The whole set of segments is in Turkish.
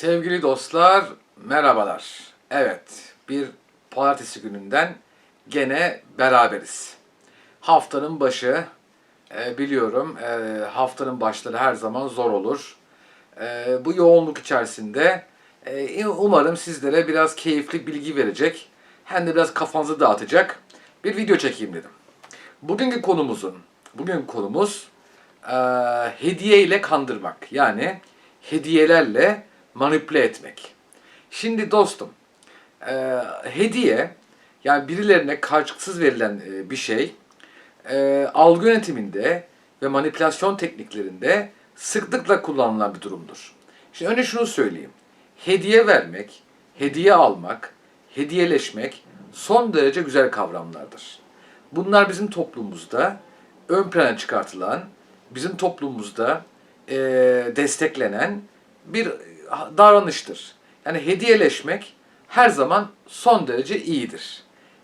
Sevgili dostlar, merhabalar. Evet, bir pazartesi gününden gene beraberiz. Haftanın başı, e, biliyorum e, haftanın başları her zaman zor olur. E, bu yoğunluk içerisinde umarım sizlere biraz keyifli bilgi verecek, hem de biraz kafanızı dağıtacak bir video çekeyim dedim. Bugünkü konumuzun, bugünkü konumuz e, hediye ile kandırmak. Yani hediyelerle manipüle etmek. Şimdi dostum, e, hediye yani birilerine karşılıksız verilen e, bir şey e, algı yönetiminde ve manipülasyon tekniklerinde sıklıkla kullanılan bir durumdur. Şimdi önce şunu söyleyeyim. Hediye vermek, hediye almak, hediyeleşmek son derece güzel kavramlardır. Bunlar bizim toplumumuzda ön plana çıkartılan, bizim toplumumuzda e, desteklenen bir davranıştır. Yani hediyeleşmek her zaman son derece iyidir.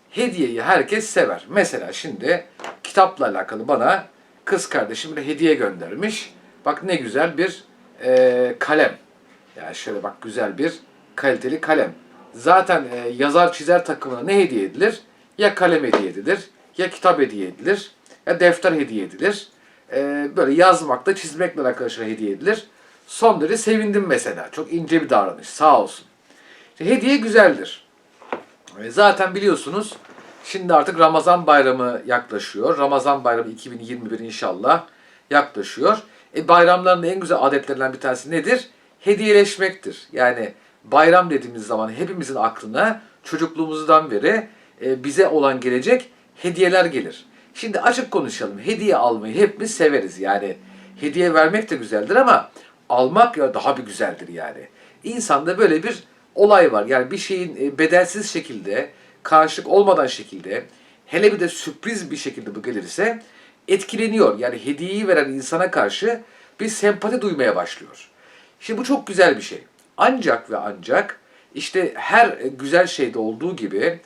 Hediyeyi herkes sever. Mesela şimdi kitapla alakalı bana kız kardeşim bir hediye göndermiş. Bak ne güzel bir e, kalem. Yani şöyle bak güzel bir kaliteli kalem. Zaten e, yazar çizer takımına ne hediye edilir? Ya kalem hediye edilir, ya kitap hediye edilir, ya defter hediye edilir. E, böyle yazmakla, çizmekle arkadaşlar hediye edilir. Son derece sevindim mesela. Çok ince bir davranış. Sağ olsun. İşte hediye güzeldir. E, zaten biliyorsunuz şimdi artık Ramazan bayramı yaklaşıyor. Ramazan bayramı 2021 inşallah yaklaşıyor. E, bayramların en güzel adetlerinden bir tanesi nedir? Hediyeleşmektir. Yani bayram dediğimiz zaman hepimizin aklına çocukluğumuzdan beri e, bize olan gelecek hediyeler gelir. Şimdi açık konuşalım. Hediye almayı hepimiz severiz. Yani hediye vermek de güzeldir ama almak ya daha bir güzeldir yani. İnsanda böyle bir olay var. Yani bir şeyin e, bedelsiz şekilde, karşılık olmadan şekilde, hele bir de sürpriz bir şekilde bu gelirse etkileniyor. Yani hediyeyi veren insana karşı bir sempati duymaya başlıyor. Şimdi bu çok güzel bir şey. Ancak ve ancak işte her güzel şeyde olduğu gibi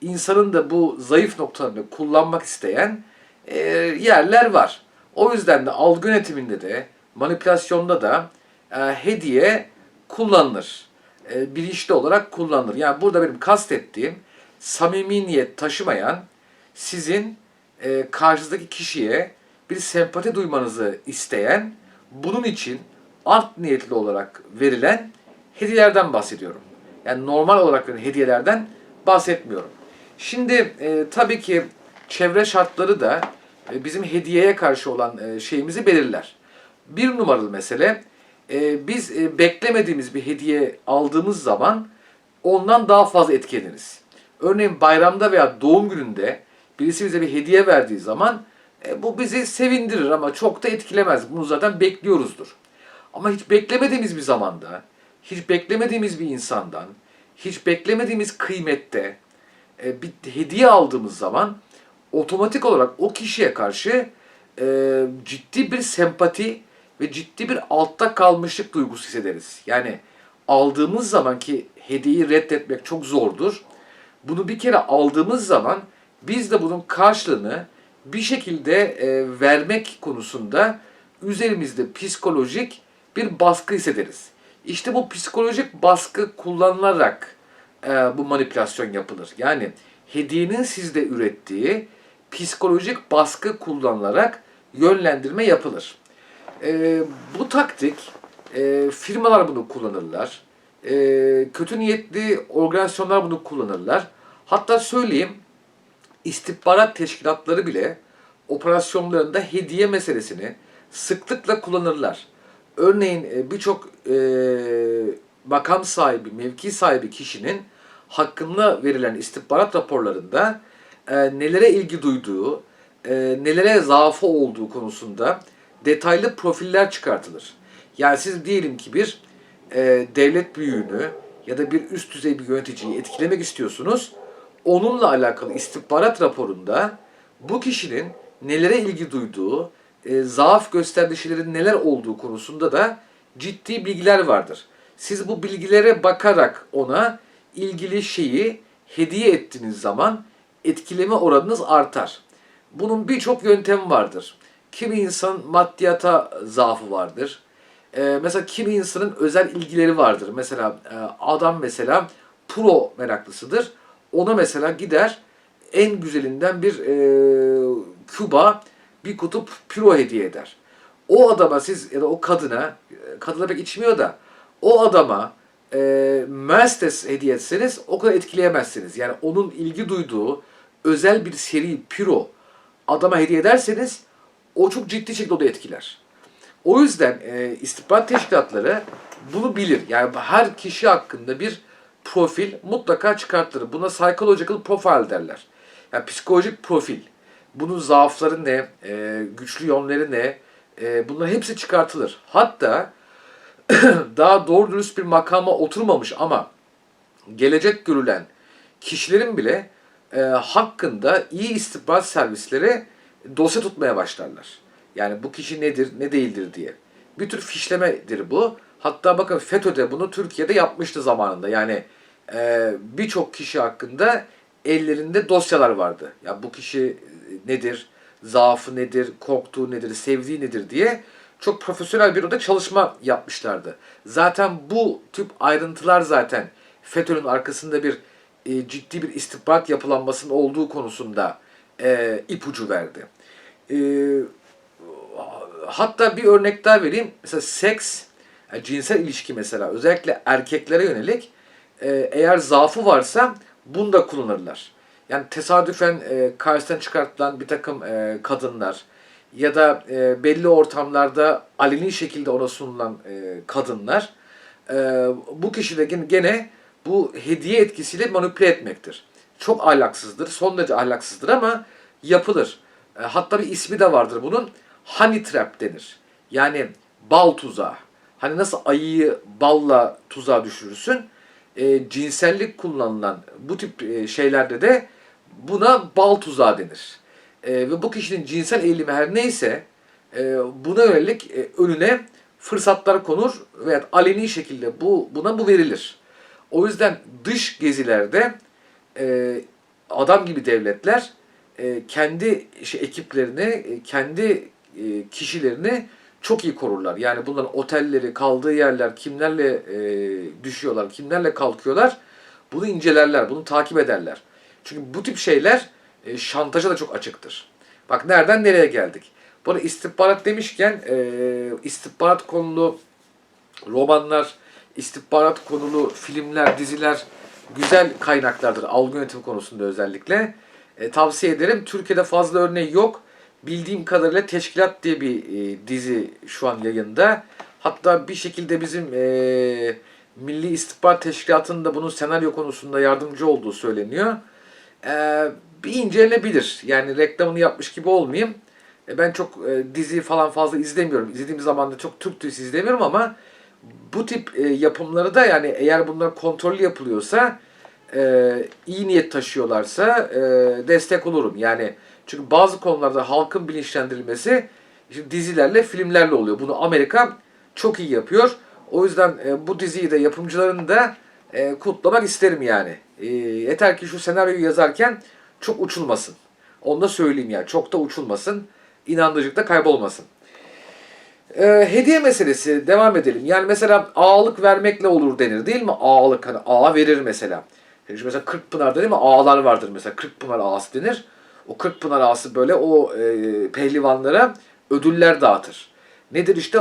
insanın da bu zayıf noktalarını kullanmak isteyen e, yerler var. O yüzden de algı yönetiminde de manipülasyonda da e, hediye kullanılır. E, bilinçli olarak kullanılır. Yani burada benim kastettiğim samimi niyet taşımayan sizin e, karşınızdaki kişiye bir sempati duymanızı isteyen bunun için art niyetli olarak verilen hediyelerden bahsediyorum. Yani normal olarak verilen hediyelerden bahsetmiyorum. Şimdi e, tabii ki çevre şartları da e, bizim hediyeye karşı olan e, şeyimizi belirler. Bir numaralı mesele e, biz e, beklemediğimiz bir hediye aldığımız zaman ondan daha fazla etkileniriz. Örneğin bayramda veya doğum gününde birisi bize bir hediye verdiği zaman e, bu bizi sevindirir ama çok da etkilemez. Bunu zaten bekliyoruzdur. Ama hiç beklemediğimiz bir zamanda, hiç beklemediğimiz bir insandan, hiç beklemediğimiz kıymette e, bir hediye aldığımız zaman otomatik olarak o kişiye karşı e, ciddi bir sempati ve ciddi bir altta kalmışlık duygusu hissederiz. Yani aldığımız zaman ki hediyeyi reddetmek çok zordur. Bunu bir kere aldığımız zaman biz de bunun karşılığını bir şekilde e, vermek konusunda üzerimizde psikolojik bir baskı hissederiz. İşte bu psikolojik baskı kullanılarak e, bu manipülasyon yapılır. Yani hediyenin sizde ürettiği psikolojik baskı kullanılarak yönlendirme yapılır. E, bu taktik e, firmalar bunu kullanırlar. E, kötü niyetli organizasyonlar bunu kullanırlar. Hatta söyleyeyim istihbarat teşkilatları bile operasyonlarında hediye meselesini sıklıkla kullanırlar. Örneğin e, birçok e, makam sahibi, mevki sahibi kişinin hakkında verilen istihbarat raporlarında e, nelere ilgi duyduğu, e, nelere zaafı olduğu konusunda detaylı profiller çıkartılır. Yani siz diyelim ki bir e, devlet büyüğünü ya da bir üst düzey bir yöneticiyi etkilemek istiyorsunuz. Onunla alakalı istihbarat raporunda bu kişinin nelere ilgi duyduğu, e, zaaf gösterdiği şeylerin neler olduğu konusunda da ciddi bilgiler vardır. Siz bu bilgilere bakarak ona ilgili şeyi hediye ettiğiniz zaman etkileme oranınız artar. Bunun birçok yöntemi vardır. Kimi insan maddiyata zaafı vardır. e, mesela kimi insanın özel ilgileri vardır. Mesela e, adam mesela pro meraklısıdır. Ona mesela gider en güzelinden bir e, Küba bir kutup piro hediye eder. O adama siz ya da o kadına, e, kadına pek içmiyor da o adama e, Mercedes hediye etseniz o kadar etkileyemezsiniz. Yani onun ilgi duyduğu özel bir seri piro adama hediye ederseniz o çok ciddi şekilde etkiler. O yüzden e, istihbarat teşkilatları bunu bilir. Yani her kişi hakkında bir profil mutlaka çıkartır. Buna psychological profile derler. Yani psikolojik profil. Bunun zaafları ne, e, güçlü yönleri ne, e, bunların hepsi çıkartılır. Hatta daha doğru dürüst bir makama oturmamış ama gelecek görülen kişilerin bile e, hakkında iyi istihbarat servisleri dosya tutmaya başlarlar. Yani bu kişi nedir, ne değildir diye. Bir tür fişlemedir bu. Hatta bakın FETÖ'de bunu Türkiye'de yapmıştı zamanında. Yani e, birçok kişi hakkında ellerinde dosyalar vardı. Ya bu kişi nedir, zaafı nedir, korktuğu nedir, sevdiği nedir diye çok profesyonel bir orada çalışma yapmışlardı. Zaten bu tip ayrıntılar zaten FETÖ'nün arkasında bir e, ciddi bir istihbarat yapılanmasının olduğu konusunda e, ipucu verdi. E, hatta bir örnek daha vereyim. Mesela seks, yani cinsel ilişki mesela özellikle erkeklere yönelik e, eğer zaafı varsa bunu da kullanırlar. Yani tesadüfen e, karşısına çıkartılan bir takım e, kadınlar ya da e, belli ortamlarda aleni şekilde ona sunulan e, kadınlar e, bu kişi de gene bu hediye etkisiyle manipüle etmektir. Çok ahlaksızdır, son derece ahlaksızdır ama yapılır. E, hatta bir ismi de vardır bunun. Honey trap denir. Yani bal tuzağı. Hani nasıl ayıyı balla tuzağa düşürürsün? E, cinsellik kullanılan bu tip e, şeylerde de buna bal tuzağı denir. E, ve bu kişinin cinsel eğilimi her neyse e, buna yönelik e, önüne fırsatlar konur veya aleni şekilde bu buna bu verilir. O yüzden dış gezilerde e, adam gibi devletler kendi şey, ekiplerini, e, kendi e, kişilerini çok iyi korurlar. Yani bunların otelleri, kaldığı yerler, kimlerle e, düşüyorlar, kimlerle kalkıyorlar bunu incelerler, bunu takip ederler. Çünkü bu tip şeyler e, şantaja da çok açıktır. Bak nereden nereye geldik. Bu arada istihbarat demişken e, istihbarat konulu romanlar, istihbarat konulu filmler, diziler güzel kaynaklardır. Algı yönetimi konusunda özellikle. E, tavsiye ederim. Türkiye'de fazla örneği yok. Bildiğim kadarıyla Teşkilat diye bir e, dizi şu an yayında. Hatta bir şekilde bizim e, Milli İstihbarat Teşkilatı'nın da bunun senaryo konusunda yardımcı olduğu söyleniyor. E, bir incelenebilir. Yani reklamını yapmış gibi olmayayım. E, ben çok e, dizi falan fazla izlemiyorum. İzlediğim zaman da çok Türk dizisi izlemiyorum ama bu tip e, yapımları da yani eğer bunlar kontrollü yapılıyorsa e, iyi niyet taşıyorlarsa e, destek olurum. Yani çünkü bazı konularda halkın bilinçlendirilmesi işte dizilerle, filmlerle oluyor. Bunu Amerika çok iyi yapıyor. O yüzden e, bu diziyi de yapımcılarını da e, kutlamak isterim yani. E, yeter ki şu senaryoyu yazarken çok uçulmasın. Onu da söyleyeyim yani. Çok da uçulmasın. İnandırıcılıkta kaybolmasın. E, hediye meselesi devam edelim. Yani mesela ağalık vermekle olur denir değil mi? Ağalık hani ağa verir mesela. Yani mesela Kırkpınar'da değil mi? Ağalar vardır mesela. Kırkpınar ağası denir. O Kırkpınar ağası böyle o e, pehlivanlara ödüller dağıtır. Nedir işte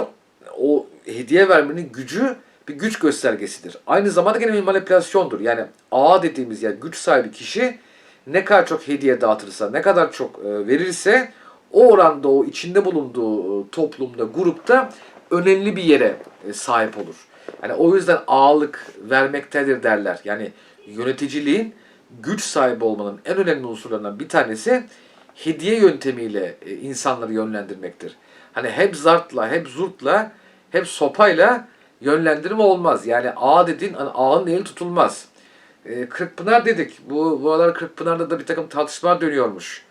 o hediye vermenin gücü bir güç göstergesidir. Aynı zamanda gene bir manipülasyondur. Yani ağa dediğimiz yani güç sahibi kişi ne kadar çok hediye dağıtırsa, ne kadar çok e, verirse o oranda o içinde bulunduğu e, toplumda, grupta önemli bir yere e, sahip olur. Yani o yüzden ağalık vermektedir derler. Yani yöneticiliğin güç sahibi olmanın en önemli unsurlarından bir tanesi hediye yöntemiyle e, insanları yönlendirmektir. Hani hep zartla, hep zurtla, hep sopayla yönlendirme olmaz. Yani ağa dediğin hani ağın eli tutulmaz. E, Kırkpınar dedik. Bu, bu aralar Kırkpınar'da da bir takım tartışmalar dönüyormuş.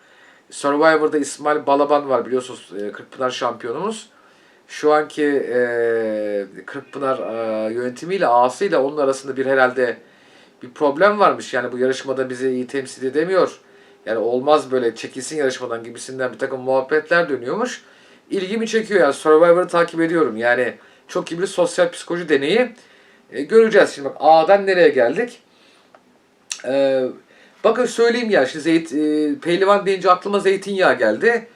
Survivor'da İsmail Balaban var biliyorsunuz e, Kırkpınar şampiyonumuz. Şu anki e, Kırkpınar e, yönetimiyle ağasıyla onun arasında bir herhalde bir problem varmış. Yani bu yarışmada bizi iyi temsil edemiyor. Yani olmaz böyle çekilsin yarışmadan gibisinden bir takım muhabbetler dönüyormuş. İlgimi çekiyor yani Survivor'ı takip ediyorum. Yani çok iyi bir sosyal psikoloji deneyi. E, göreceğiz şimdi bak A'dan nereye geldik. E, bakın söyleyeyim ya şimdi zeyt, e, pehlivan deyince aklıma zeytinyağı geldi.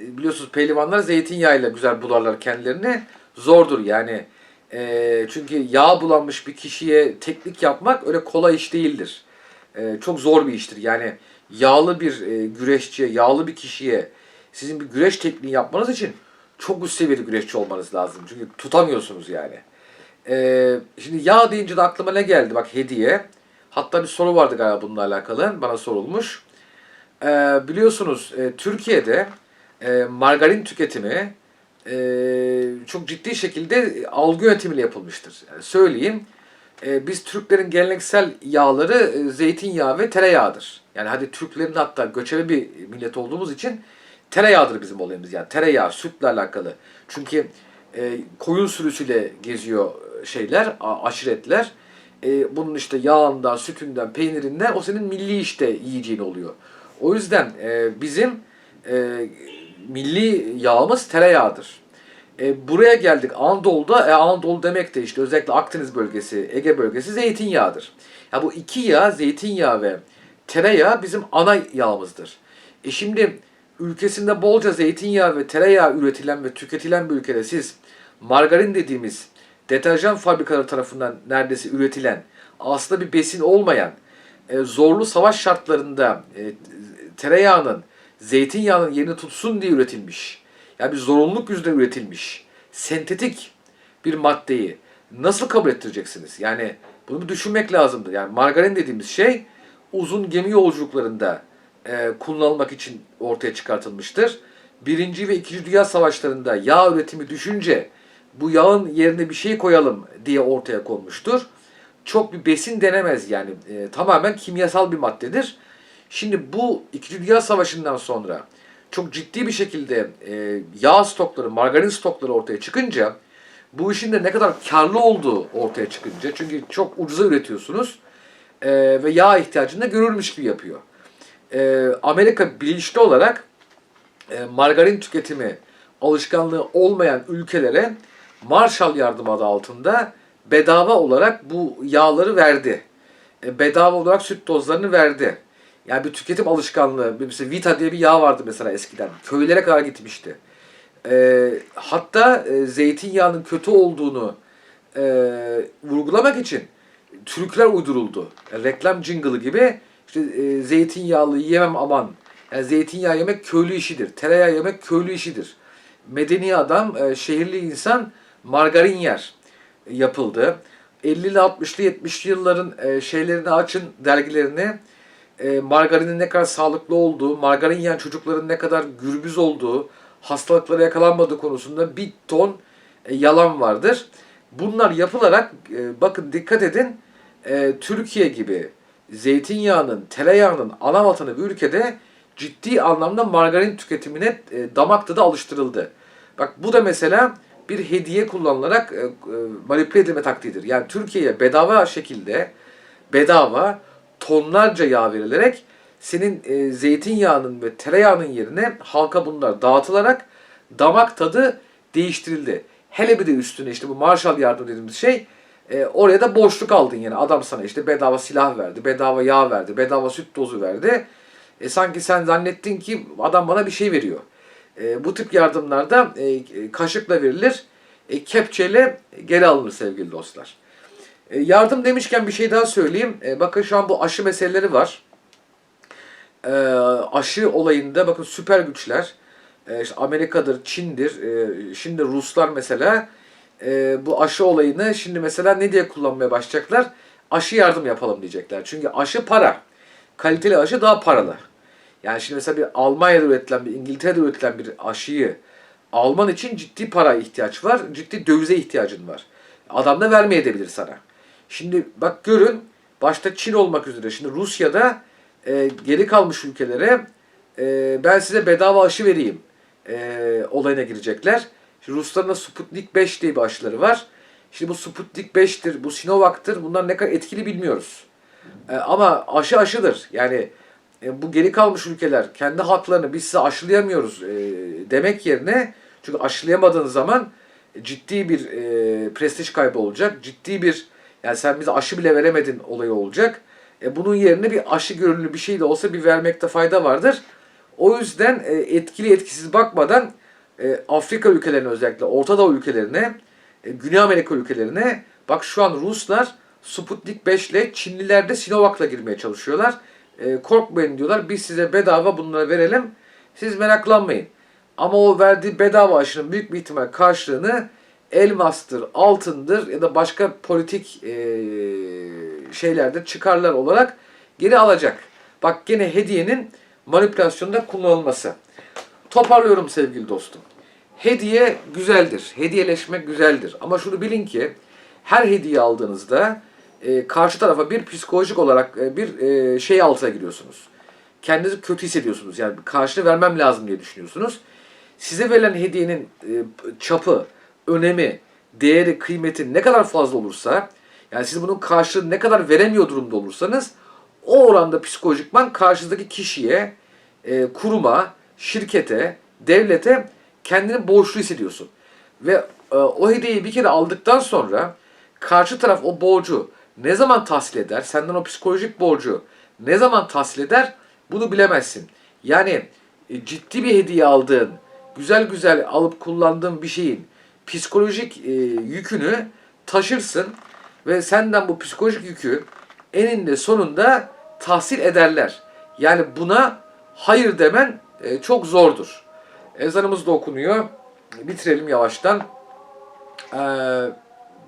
E, biliyorsunuz pehlivanlar zeytinyağıyla güzel bularlar kendilerini. Zordur yani. E, çünkü yağ bulanmış bir kişiye teknik yapmak öyle kolay iş değildir. E, çok zor bir iştir. Yani yağlı bir e, güreşçiye, yağlı bir kişiye sizin bir güreş tekniği yapmanız için çok üst seviyeli güreşçi olmanız lazım. Çünkü tutamıyorsunuz yani. Ee, şimdi yağ deyince de aklıma ne geldi? Bak hediye. Hatta bir soru vardı galiba bununla alakalı. Bana sorulmuş. Ee, biliyorsunuz e, Türkiye'de e, margarin tüketimi e, çok ciddi şekilde algı yönetimiyle yapılmıştır. Yani söyleyeyim. E, biz Türklerin geleneksel yağları e, zeytinyağı ve tereyağıdır. Yani hadi Türklerin hatta göçebe bir millet olduğumuz için tereyağıdır bizim olayımız. Yani tereyağı, sütle alakalı. Çünkü e, koyun sürüsüyle geziyor şeyler, aşiretler. E, bunun işte yağından, sütünden, peynirinden o senin milli işte yiyeceğin oluyor. O yüzden e, bizim e, milli yağımız tereyağıdır. E, buraya geldik Anadolu'da, e, Anadolu demek de işte özellikle Akdeniz bölgesi, Ege bölgesi zeytinyağıdır. Ya bu iki yağ, zeytinyağı ve tereyağı bizim ana yağımızdır. E şimdi ülkesinde bolca zeytinyağı ve tereyağı üretilen ve tüketilen bir ülkede siz margarin dediğimiz deterjan fabrikaları tarafından neredeyse üretilen aslında bir besin olmayan e, zorlu savaş şartlarında e, tereyağının zeytinyağının yerini tutsun diye üretilmiş. Yani bir zorunluluk yüzünden üretilmiş. Sentetik bir maddeyi nasıl kabul ettireceksiniz? Yani bunu bir düşünmek lazımdır. Yani margarin dediğimiz şey uzun gemi yolculuklarında e, kullanılmak için ortaya çıkartılmıştır. Birinci ve ikinci Dünya Savaşlarında yağ üretimi düşünce bu yağın yerine bir şey koyalım diye ortaya konmuştur. Çok bir besin denemez yani e, tamamen kimyasal bir maddedir. Şimdi bu İkinci Dünya Savaşı'ndan sonra çok ciddi bir şekilde e, yağ stokları, margarin stokları ortaya çıkınca bu işin de ne kadar karlı olduğu ortaya çıkınca çünkü çok ucuza üretiyorsunuz e, ve yağ ihtiyacını da görülmüş gibi yapıyor. E, Amerika bilinçli olarak e, margarin tüketimi alışkanlığı olmayan ülkelere Marshall yardımı adı altında bedava olarak bu yağları verdi. E, bedava olarak süt dozlarını verdi. Yani bir tüketim alışkanlığı, mesela Vita diye bir yağ vardı mesela eskiden. Köylere kadar gitmişti. E, hatta e, zeytinyağının kötü olduğunu e, vurgulamak için türküler uyduruldu. Yani reklam jingle'ı gibi işte e, zeytinyağlı yemem aman. Yani zeytinyağı yemek köylü işidir. Tereyağı yemek köylü işidir. Medeni adam, e, şehirli insan margarin yer e, yapıldı. 50'li 60'lı 70'li yılların e, şeylerini açın dergilerini e, margarinin ne kadar sağlıklı olduğu, margarin yiyen çocukların ne kadar gürbüz olduğu, hastalıklara yakalanmadığı konusunda bir ton e, yalan vardır. Bunlar yapılarak e, bakın dikkat edin e, Türkiye gibi zeytinyağının, tereyağının ana vatanı bir ülkede ciddi anlamda margarin tüketimine e, damak tadı alıştırıldı. Bak bu da mesela bir hediye kullanılarak e, e, manipüle edilme taktiğidir. Yani Türkiye'ye bedava şekilde bedava tonlarca yağ verilerek senin e, zeytinyağının ve tereyağının yerine halka bunlar dağıtılarak damak tadı değiştirildi. Hele bir de üstüne işte bu Marshall yardım dediğimiz şey e, oraya da boşluk aldın yani. Adam sana işte bedava silah verdi, bedava yağ verdi, bedava süt dozu verdi. E, sanki sen zannettin ki adam bana bir şey veriyor. E, bu tip yardımlarda e, kaşıkla verilir, e, kepçeyle geri alınır sevgili dostlar. E, yardım demişken bir şey daha söyleyeyim. E, bakın şu an bu aşı meseleleri var. E, aşı olayında bakın süper güçler, işte Amerika'dır, Çin'dir, şimdi Ruslar mesela bu aşı olayını şimdi mesela ne diye kullanmaya başlayacaklar? Aşı yardım yapalım diyecekler. Çünkü aşı para. Kaliteli aşı daha paralı. Yani şimdi mesela bir Almanya'da üretilen, bir İngiltere'de üretilen bir aşıyı alman için ciddi para ihtiyaç var. Ciddi dövize ihtiyacın var. Adam da vermeyebilir sana. Şimdi bak görün başta Çin olmak üzere şimdi Rusya'da e, geri kalmış ülkelere e, ben size bedava aşı vereyim e, olayına girecekler. Şimdi Rusların da Sputnik 5 diye bir aşıları var. Şimdi bu Sputnik 5'tir, bu Sinovac'tır. Bunlar ne kadar etkili bilmiyoruz. E, ama aşı aşıdır. Yani e, bu geri kalmış ülkeler kendi halklarını biz size aşılayamıyoruz e, demek yerine çünkü aşılayamadığınız zaman ciddi bir e, prestij kaybı olacak. Ciddi bir yani sen bize aşı bile veremedin olayı olacak. E, bunun yerine bir aşı görünümlü bir şey de olsa bir vermekte fayda vardır. O yüzden e, etkili etkisiz bakmadan e, Afrika ülkelerine özellikle Orta Doğu ülkelerine, e, Güney Amerika ülkelerine bak şu an Ruslar Sputnik 5 ile Çinliler de Sinovac'la girmeye çalışıyorlar. E, korkmayın diyorlar. Biz size bedava bunları verelim. Siz meraklanmayın. Ama o verdiği bedava aşının büyük bir ihtimal karşılığını elmastır, altındır ya da başka politik e, şeylerde çıkarlar olarak geri alacak. Bak gene hediyenin manipülasyonda kullanılması. Toparlıyorum sevgili dostum. Hediye güzeldir. Hediyeleşmek güzeldir. Ama şunu bilin ki her hediye aldığınızda e, karşı tarafa bir psikolojik olarak e, bir e, şey altına giriyorsunuz. Kendinizi kötü hissediyorsunuz. Yani karşılığı vermem lazım diye düşünüyorsunuz. Size verilen hediyenin e, çapı, önemi, değeri, kıymeti ne kadar fazla olursa, yani siz bunun karşılığını ne kadar veremiyor durumda olursanız, o oranda psikolojikman karşınızdaki kişiye, e, kuruma, şirkete, devlete kendini borçlu hissediyorsun. Ve e, o hediyeyi bir kere aldıktan sonra karşı taraf o borcu ne zaman tahsil eder, senden o psikolojik borcu ne zaman tahsil eder bunu bilemezsin. Yani e, ciddi bir hediye aldığın, güzel güzel alıp kullandığın bir şeyin psikolojik e, yükünü taşırsın ve senden bu psikolojik yükü eninde sonunda tahsil ederler. Yani buna hayır demen e, çok zordur. Ezanımız da okunuyor. Bitirelim yavaştan. Ee,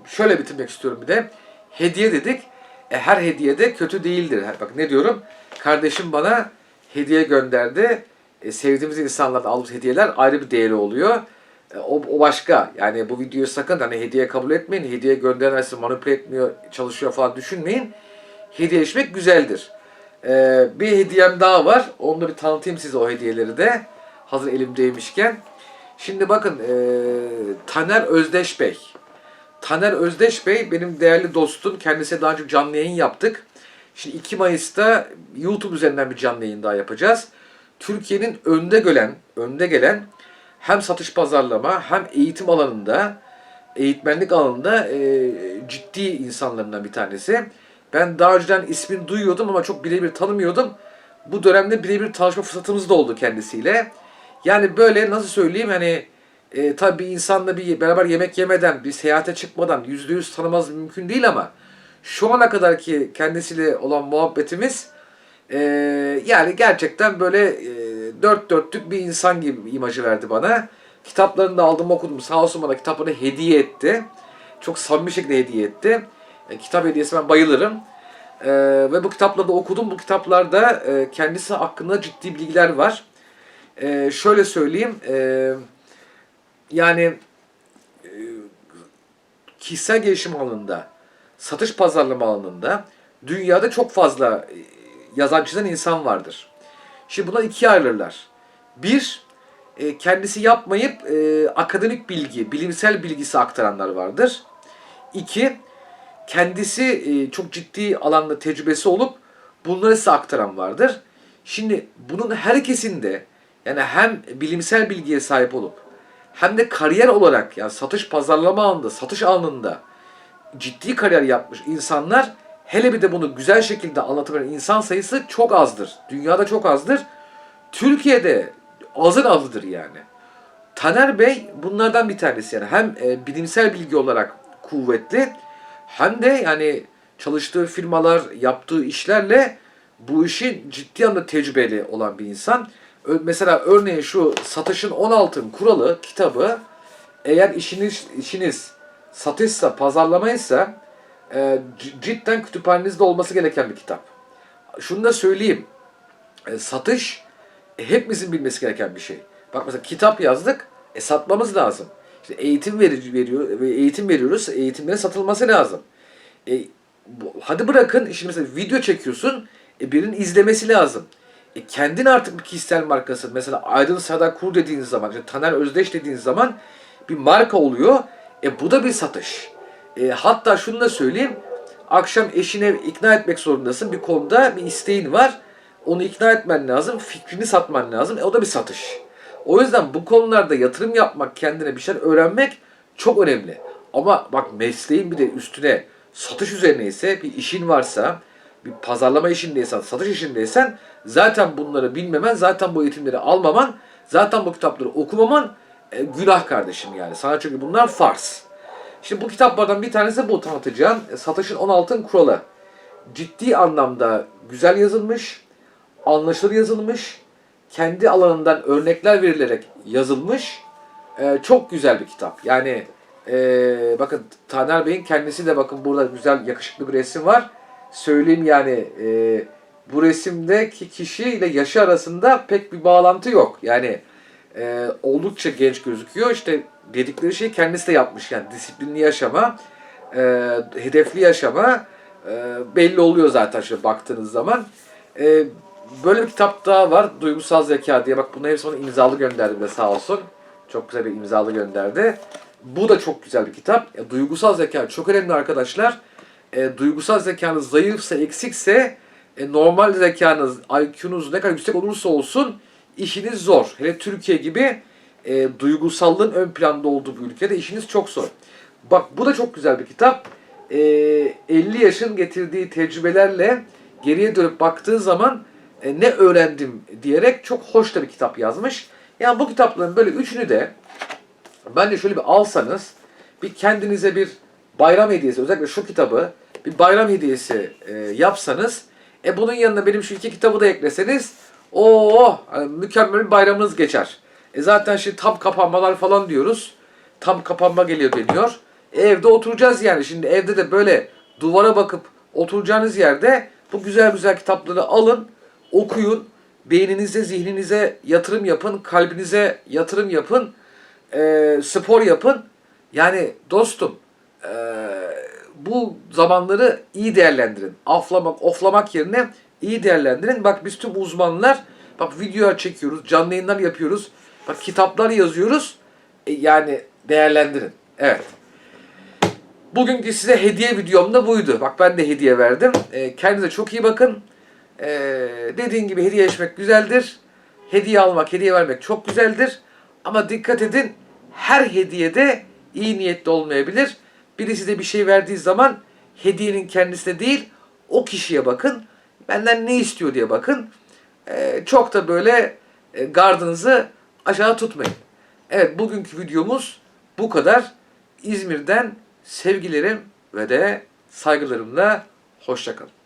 şöyle bitirmek istiyorum bir de. Hediye dedik. E, her hediye de kötü değildir. Bak ne diyorum? Kardeşim bana hediye gönderdi. E, sevdiğimiz insanlardan aldığımız hediyeler ayrı bir değeri oluyor. E, o, o başka. Yani bu videoyu sakın hani hediye kabul etmeyin. Hediye göndermezse manipüle etmiyor, çalışıyor falan düşünmeyin. Hediyeleşmek güzeldir. E, bir hediyem daha var. Onu da bir tanıtayım size o hediyeleri de. Hazır elimdeymişken. Şimdi bakın e, Taner Özdeş Bey. Taner Özdeş Bey benim değerli dostum. Kendisiyle daha önce canlı yayın yaptık. Şimdi 2 Mayıs'ta YouTube üzerinden bir canlı yayın daha yapacağız. Türkiye'nin önde gelen, önde gelen hem satış pazarlama hem eğitim alanında, eğitmenlik alanında e, ciddi insanlarından bir tanesi. Ben daha önceden ismini duyuyordum ama çok birebir tanımıyordum. Bu dönemde birebir tanışma fırsatımız da oldu kendisiyle. Yani böyle nasıl söyleyeyim hani e, tabii bir insanla bir beraber yemek yemeden, bir seyahate çıkmadan yüzde yüz tanımaz mümkün değil ama şu ana kadar ki kendisiyle olan muhabbetimiz e, yani gerçekten böyle e, dört dörtlük bir insan gibi imajı verdi bana. Kitaplarını da aldım okudum. Sağ olsun bana kitaplarını hediye etti. Çok samimi şekilde hediye etti. E, kitap hediyesi ben bayılırım. E, ve bu kitapları da okudum. Bu kitaplarda e, kendisi hakkında ciddi bilgiler var. E, şöyle söyleyeyim. E, yani e, kişisel gelişim alanında, satış pazarlama alanında dünyada çok fazla e, yazan çizen insan vardır. Şimdi buna ikiye ayrılırlar. Bir, e, kendisi yapmayıp e, akademik bilgi, bilimsel bilgisi aktaranlar vardır. İki, kendisi e, çok ciddi alanda tecrübesi olup bunları size aktaran vardır. Şimdi bunun herkesinde yani hem bilimsel bilgiye sahip olup hem de kariyer olarak yani satış pazarlama alanında, satış alanında ciddi kariyer yapmış insanlar hele bir de bunu güzel şekilde anlatabilen insan sayısı çok azdır. Dünyada çok azdır. Türkiye'de azın azıdır yani. Taner Bey bunlardan bir tanesi yani hem e, bilimsel bilgi olarak kuvvetli hem de yani çalıştığı firmalar, yaptığı işlerle bu işin ciddi anlamda tecrübeli olan bir insan. Mesela örneğin şu satışın 16 kuralı kitabı eğer işiniz işiniz satışsa, pazarlamaysa e, cidden kütüphanenizde olması gereken bir kitap. Şunu da söyleyeyim. E, satış e, hepimizin bilmesi gereken bir şey. Bak mesela kitap yazdık, e, satmamız lazım. İşte eğitim verici veriyor, eğitim veriyoruz, eğitimlerin satılması lazım. E, bu- hadi bırakın, şimdi mesela video çekiyorsun, e, birinin izlemesi lazım. E, kendin artık bir kişisel markası. Mesela Aydın Sadakur dediğiniz zaman, işte Taner Özdeş dediğiniz zaman bir marka oluyor. E bu da bir satış. E, hatta şunu da söyleyeyim. Akşam eşine ikna etmek zorundasın. Bir konuda bir isteğin var. Onu ikna etmen lazım. Fikrini satman lazım. E, o da bir satış. O yüzden bu konularda yatırım yapmak, kendine bir şeyler öğrenmek çok önemli. Ama bak mesleğin bir de üstüne satış üzerine ise bir işin varsa, bir pazarlama işindeysen, satış işindeysen zaten bunları bilmemen, zaten bu eğitimleri almaman, zaten bu kitapları okumaman e, günah kardeşim yani. Sana çünkü bunlar farz. Şimdi bu kitaplardan bir tanesi bu tanıtacağım. E, Satışın 16 kuralı. Ciddi anlamda güzel yazılmış, anlaşılır yazılmış, kendi alanından örnekler verilerek yazılmış. e, çok güzel bir kitap. Yani e, bakın Taner Bey'in kendisi de bakın burada güzel yakışıklı bir resim var. Söyleyeyim yani e, bu resimdeki kişiyle yaşı arasında pek bir bağlantı yok. Yani e, oldukça genç gözüküyor. İşte dedikleri şeyi kendisi de yapmış. Yani disiplinli yaşama, e, hedefli yaşama e, belli oluyor zaten şöyle baktığınız zaman. E, böyle bir kitap daha var. Duygusal Zeka diye. Bak bunu hepsi bana imzalı gönderdi de sağ olsun. Çok güzel bir imzalı gönderdi. Bu da çok güzel bir kitap. E, duygusal zeka çok önemli arkadaşlar. E, duygusal zekanız zayıfsa, eksikse e, normal zekanız, IQ'nuz ne kadar yüksek olursa olsun işiniz zor. Hele Türkiye gibi e, duygusallığın ön planda olduğu bir ülkede işiniz çok zor. Bak bu da çok güzel bir kitap. E, 50 yaşın getirdiği tecrübelerle geriye dönüp baktığı zaman e, ne öğrendim diyerek çok hoş da bir kitap yazmış. Yani bu kitapların böyle üçünü de bence şöyle bir alsanız bir kendinize bir bayram hediyesi özellikle şu kitabı bir bayram hediyesi e, yapsanız e bunun yanına benim şu iki kitabı da ekleseniz o mükemmel bir bayramınız geçer. E zaten şimdi tam kapanmalar falan diyoruz. Tam kapanma geliyor deniyor. E, evde oturacağız yani. Şimdi evde de böyle duvara bakıp oturacağınız yerde bu güzel güzel kitapları alın, okuyun. Beyninize, zihninize yatırım yapın, kalbinize yatırım yapın, e, spor yapın. Yani dostum e, bu zamanları iyi değerlendirin. Aflamak, oflamak yerine iyi değerlendirin. Bak biz tüm uzmanlar bak video çekiyoruz, canlı yayınlar yapıyoruz. Bak kitaplar yazıyoruz. E, yani değerlendirin. Evet. Bugünkü size hediye videom da buydu. Bak ben de hediye verdim. E, kendinize çok iyi bakın. E, dediğin gibi hediye etmek güzeldir. Hediye almak, hediye vermek çok güzeldir. Ama dikkat edin her hediyede iyi niyetli olmayabilir. Biri size bir şey verdiği zaman hediyenin kendisine değil o kişiye bakın. Benden ne istiyor diye bakın. E, çok da böyle e, gardınızı aşağı tutmayın. Evet bugünkü videomuz bu kadar. İzmir'den sevgilerim ve de saygılarımla hoşçakalın.